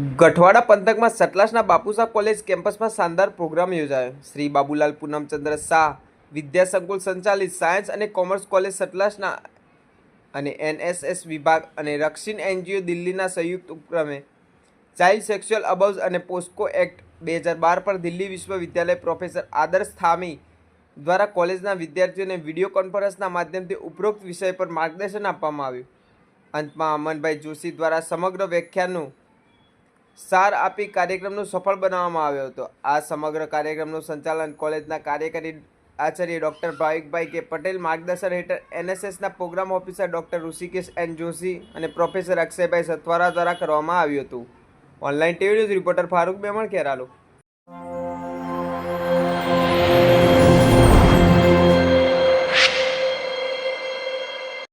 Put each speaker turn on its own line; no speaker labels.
ગઠવાડા પંથકમાં સતલાસના બાપુસા કોલેજ કેમ્પસમાં શાનદાર પ્રોગ્રામ યોજાયો. શ્રી બાબુલાલ પૂનમચંદ્ર શાહ, વિદ્યા સંકુલ સંચાલિત સાયન્સ અને કોમર્સ કોલેજ સતલાસના અને એનએસએસ વિભાગ અને રક્ષિણ એનજીઓ દિલ્હીના સંયુક્ત ઉપક્રમે ચાઇલ્ડ સેક્સ્યુઅલ અબાઉઝ અને પોસ્કો એક્ટ બે હજાર બાર પર દિલ્હી વિશ્વવિદ્યાલય પ્રોફેસર આદર્શ થામી દ્વારા કોલેજના વિદ્યાર્થીઓને વીડિયો કોન્ફરન્સના માધ્યમથી ઉપરોક્ત વિષય પર માર્ગદર્શન આપવામાં આવ્યું. અંતમાં અમનભાઈ જોશી દ્વારા સમગ્ર વ્યાખ્યાનનું સાર આપી કાર્યક્રમનું સફળ બનાવવામાં આવ્યો હતો. આ સમગ્ર કાર્યક્રમનું સંચાલન કોલેજના કાર્યકારી આચાર્ય ડૉક્ટર ભાવિકભાઈ કે પટેલ, માર્ગદર્શન હેઠળ એનએસએસના program officer doctor Rishikesh N Joshi અને પ્રોફેસર અક્ષયભાઈ સથવારા દ્વારા કરવામાં આવ્યું હતું. Online TV news reporter Farooq Beman, Kheralu.